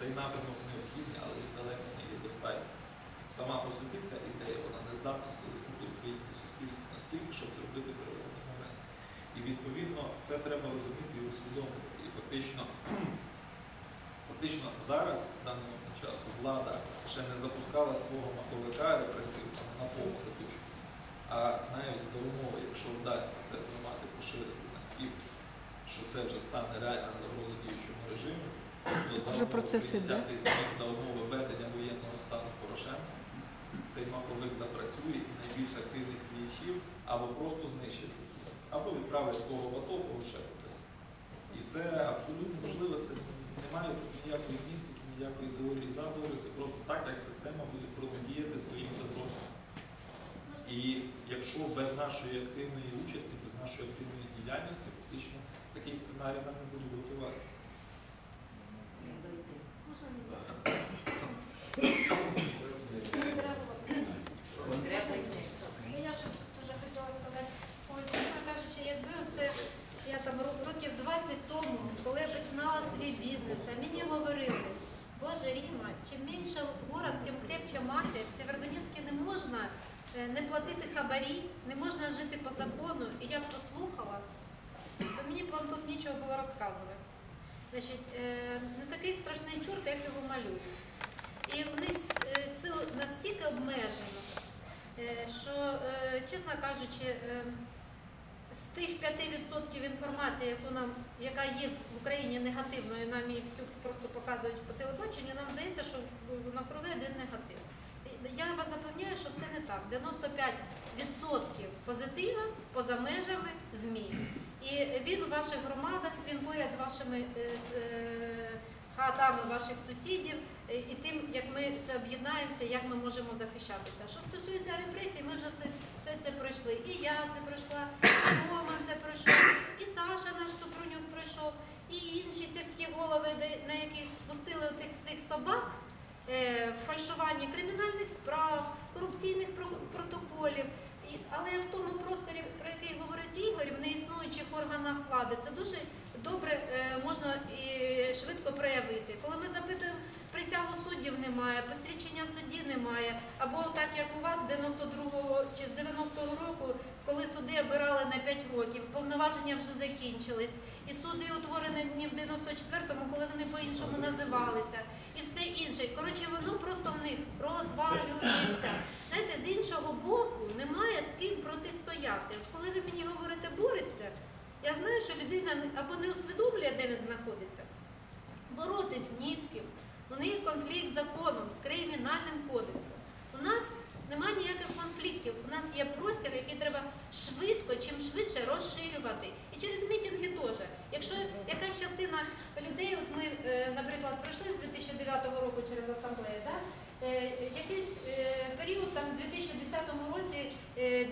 цей напрямок необхідний, але він далеко не є достатньо. Сама по собі ця ідея, вона не здатна сколихнути українське суспільство настільки, щоб зробити переломний момент. І відповідно це треба розуміти і усвідомлювати. І фактично, фактично зараз, в даний момент часу, влада ще не запускала свого маховика репресивного на повну катушку. А навіть за умови, якщо вдасться тримати поширити настільки, що це вже стане реальна загроза діючому режиму, Вже процес іде. за умови введення воєнного стану Порошенка, цей маховик запрацює і найбільш активних діячів або просто знищить усіх, або відправить кого в АТО, кого. І це абсолютно можливо, це немає ніякої містики, ніякої теорії заговору, це просто так, як система буде протидіяти своїм загрозам. І якщо без нашої активної участі, без нашої активної діяльності, фактично такий сценарій нам не буде готувати. Чим менше город, тим крепче мафія. В Сєвєродонецьку не можна е, не платити хабарі, не можна жити по закону. І я послухала, то мені б вам тут нічого було розказувати. Значить, е, не такий страшний чорт, як його малюють. І в них е, сил настільки обмежено, е, що, чесно кажучи, з тих 5% інформації, яку нам, яка є в Україні негативною, нам її всю просто показують по телебаченню, нам здається, що навкруги один негатив. Я вас запевняю, що все не так. 95% позитива поза межами ЗМІ. І він у ваших громадах, він поряд з вашими е, е, хатами ваших сусідів е, і тим, як ми це об'єднаємося, як ми можемо захищатися. Що стосується репресій, ми вже все, все це пройшли. І я це пройшла, і Роман це пройшов, і Саша наш Супрунюк пройшов, і інші сільські голови, де- на яких спустили тих всіх собак. в фальшуванні кримінальних справ, корупційних про- протоколів. Але в тому просторі, про який говорить Ігор, в неіснуючих органах влади, це дуже добре е, можна і швидко проявити. Коли ми запитуємо, присягу суддів немає, посвідчення судді немає, або так як у вас з 92-го чи з 90-го року, коли суди обирали на 5 років, повноваження вже закінчились, і суди утворені в 94-му, коли вони по-іншому називалися, і все інше. Коротше, воно просто в них розвалюється. Знаєте, з іншого боку немає з ким протистояти. Коли ви мені говорите бореться, я знаю, що людина або не усвідомлює, де він знаходиться. Боротись ні з ким. У них конфлікт з законом, з кримінальним кодексом. У нас немає ніяких конфліктів. У нас є простір, який треба швидко, чим швидше розширювати. І через мітинги теж. Якщо якась частина людей, от ми, е, наприклад, пройшли з 2009 року через асамблею, да? е, якийсь е, період там, в 2010 році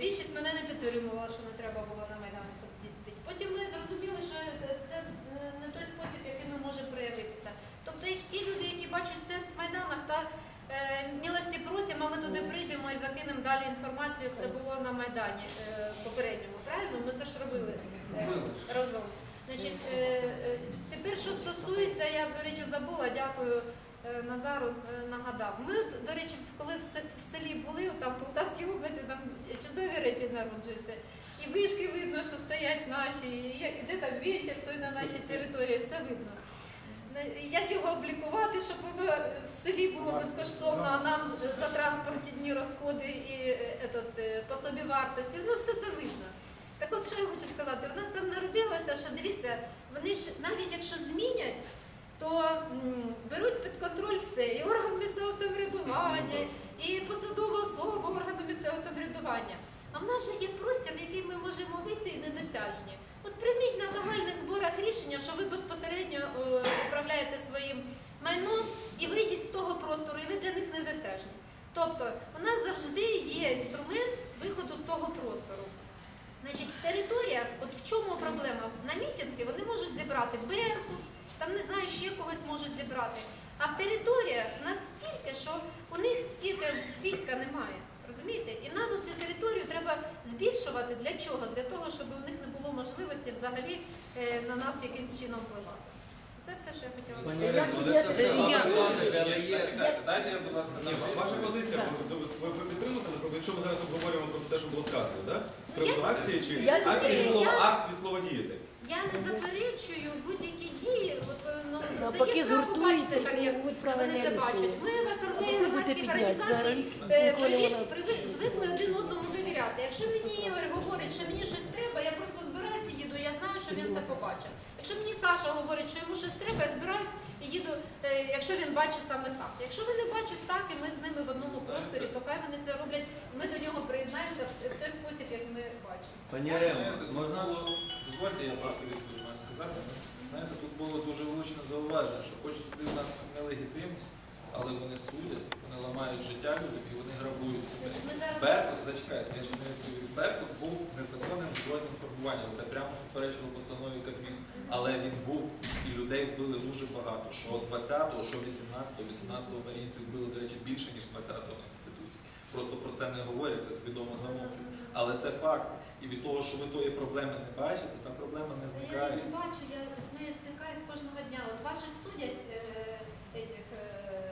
більшість мене не підтримувала, що не треба було на Майдан ходити. Потім ми зрозуміли, що це не той спосіб, який ми можемо проявитися. Тобто, ті люди, які бачать сенс в Майданах, та і закинемо далі інформацію, як це було на Майдані е, попередньому. Правильно? Ми це ж робили е, разом. Значить, е, тепер, що стосується, я, до речі, забула, дякую Назару, нагадав. Ми, до речі, коли в селі були, там в Полтавській області, там чудові речі народжуються. І вишки видно, що стоять наші, і і де там вітер, той на нашій території, все видно. Як його облікувати, щоб воно в селі було безкоштовно, а нам за транспортні розходи і е, етот, е, по собі вартості, ну все це видно. Так от що я хочу сказати, у нас там народилося, що дивіться, вони ж навіть якщо змінять, то беруть під контроль все, і орган місцевого самоврядування, і посадова особа органу місцевого самоврядування. А в нас же є простір, в який ми можемо вийти недосяжні. От прийміть на загальних зборах рішення, що ви безпосередньо е, управляєте своїм майном і вийдіть з того простору, і ви для них недосяжні. Тобто у нас завжди є інструмент виходу з того простору. Значить, в територіях, от в чому проблема? На мітинги вони можуть зібрати Беркут, там не знаю, ще когось можуть зібрати. А в територіях настільки, що у них стільки війська немає. Збільшувати. Для чого? Для того, щоб у них не було можливості взагалі е, на нас якимсь чином впливати. Це все, що я хотіла сказати. Дайте будь ласка, ваша позиція, ви, підтримуєте, наприклад, якщо ми зараз обговорюємо про те, що було сказано, так? Приводу акції чи акції від знаю, слова я- акт від слова діяти? Я не заперечую будь-які дії. От, е, ну, це є право бачити, так як вони це бачать. Ми в асамблеї громадських організацій звикли один одному довіряти. Якщо мені Ігор говорить, що мені щось треба, я просто збираюся і їду, я знаю, що він це побачив. Якщо мені Саша говорить, що йому щось треба, я збираюсь і їду, е, якщо він бачить саме так. Якщо вони бачать так, і ми з ними в одному просторі, то хай вони це роблять. Ми до нього приєднаємося в той спосіб, як ми бачимо. Пані Ірино, можна було, дозвольте, я просто відповідь маю сказати. Знаєте, тут було дуже влучне зауваження, що хоч суди в нас нелегітимні, але вони судять, вони ламають життя людям і вони грабують. Беркут, зачекайте, я ще не відповів. Беркут був незаконним збройним формуванням. Це прямо суперечило постанові Кабмін. Але він був і людей вбили дуже багато. Що 20-го, що 18-го, 18-го українців вбили, до речі, більше, ніж 20-го на інституції. Просто про це не говорять, це свідомо замовчують. Але це факт. І від того, що ви тої проблеми не бачите, та проблема не Та Я зникає. не бачу, я з нею стикаюсь кожного дня. От ваших судять е, етих, е,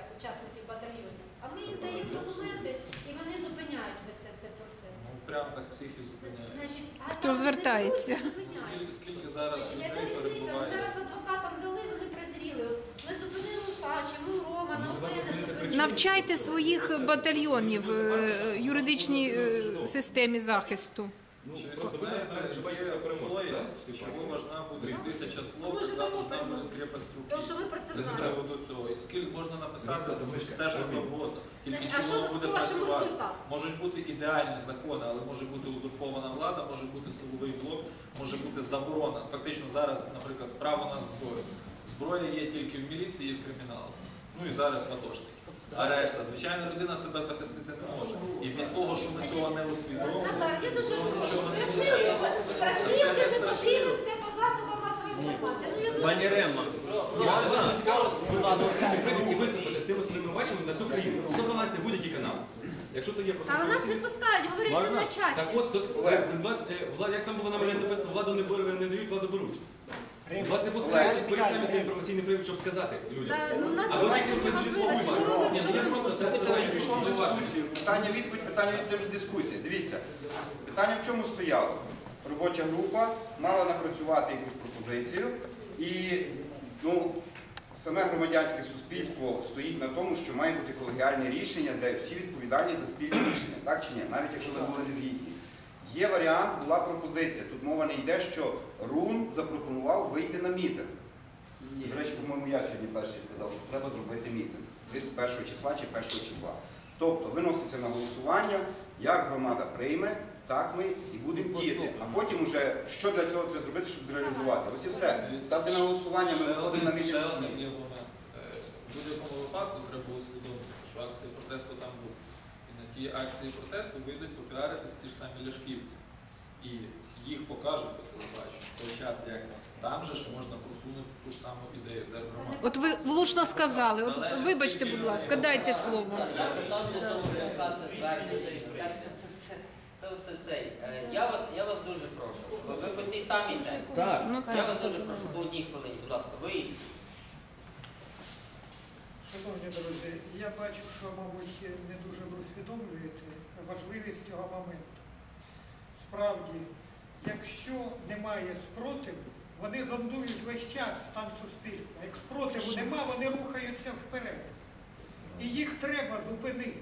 як, учасників батальйонів, а ми їм даємо документи і вони зупиняють весь цей процес. Ну, прямо так всіх і зупиняють. Значить, а Хто там не звертається? зупиняють. Скільки, скільки зараз Яка людей різниця? Ми перебуває? зараз адвокатам дали, вони прозріли. От Ми зупинили у Саші, ми у Рома, на зупинили. Навчайте своїх батальйонів е, юридичній е, системі захисту. Ну, Чи просто ви зараз наразі бачите все переможця, Слої, так? чому важна буде тисяча слов, Може, коли тому буде крепость Тому руки. що ми про це Це з знаємо. приводу цього. І скільки можна написати все, що завгодно. Тільки воно буде працювати? Можуть бути ідеальні закони, але може бути узурпована влада, може бути силовий блок, може бути заборона. Фактично зараз, наприклад, право на зброю. Зброя є тільки в міліції і в криміналах. Ну і зараз в атошників. А решта, звичайна людина себе захистити не може. І від того, що ми цього не усвідомлюємо, Назар, я дуже прошу, страшилки, страшилки ми подивимося по засобам масової інформації. Ну, я дуже Пані Рема, можна? Прийдете і виступите з тими своїми бачимо на всю країну. 112 будь-який канал. Якщо то є просто... Та нас не пускають, говорять на часі. Так от, так, вас, е, влада, як там було на мене написано, владу не, бер- не дають, владу беруть. Вас не пускають, самі цей інформаційний привід, щоб сказати людям. А ви ви Ні, ну я просто це питання Пішло в дуже важливе. дискусію. Питання відповідь, питання це вже дискусія. Дивіться, питання в чому стояло? Робоча група мала напрацювати якусь пропозицію, і ну, саме громадянське суспільство стоїть на тому, що має бути колегіальне рішення, де всі відповідальні за спільне рішення, так чи ні? Навіть якщо ви були не згідні. Є варіант, була пропозиція. Тут мова не йде, що РУН запропонував вийти на мітинг. До речі, по-моєму, я сьогодні перший сказав, що треба зробити мітинг 31 числа чи 1 числа. Тобто виноситься на голосування, як громада прийме, так ми і будемо діяти. А потім уже що для цього треба зробити, щоб зреалізувати. Ось і все. Ставте на голосування, ми виходимо на один, ще мітинг. один є момент. Е, В будь-якому випадку треба усвідомити, що акція протесту там буде. І акції протесту вийдуть попіаритися ті ж самі ляшківці. І їх покажуть по телебаченню в той час, як там же ж можна просунути ту ж саму ідею де громади. От ви влучно сказали. От вибачте, будь ласка, дайте слово. Я. Е, Я вас, я вас дуже прошу. Ви по цій самій темі. Я вас дуже прошу по одній хвилині, будь ласка, ви Шановні друзі, я бачу, що, мабуть, не дуже ви усвідомлюєте важливість цього моменту. Справді, якщо немає спротиву, вони зондують весь час стан суспільства. Як спротиву нема, вони рухаються вперед. І їх треба зупинити.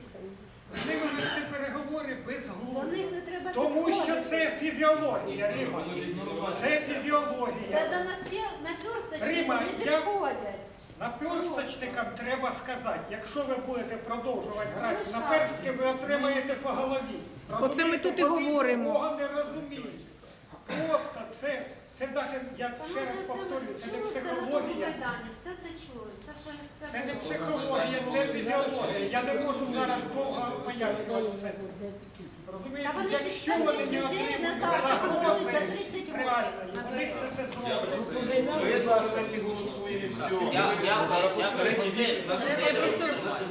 З ними вести переговори До безглуздо. Тому що це фізіологія, Рима. Це Та фізіологія. до нас п'є- Рима, не я- підходять. Наперсточникам треба сказати, якщо ви будете продовжувати грати на перстки, ви отримаєте по голові. Оце ми тут і говоримо. Такого не розуміють. Просто це, це навіть, я ще раз повторюю, це не психологія. все це чули. Це вже все Це не психологія, це фізіологія. Я не можу зараз довго пояснювати Та Розумієте, вони якщо вони не людей отримують назад, голосують за 30 років, реально, і вони наприклад. це зроблять. Ви зараз всі голосуємо все. я, я, я, Середній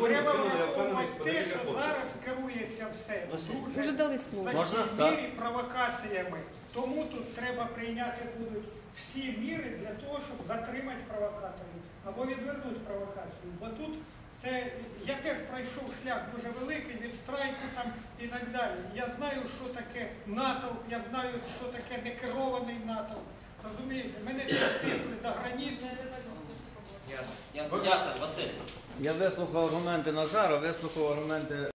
Треба враховувати те, що зараз керується все. Уже дуже дали слово. значній мірі провокаціями. Тому тут треба прийняти будуть всі міри для того, щоб затримати провокаторів або відвернути провокацію. Це я теж пройшов шлях дуже великий від страйку там і так далі. Я знаю, що таке НАТО, я знаю, що таке некерований НАТО. Розумієте, мене теж тиснули до границі. Я, я, Василь. Я вислухав аргументи Назара, вислухав аргументи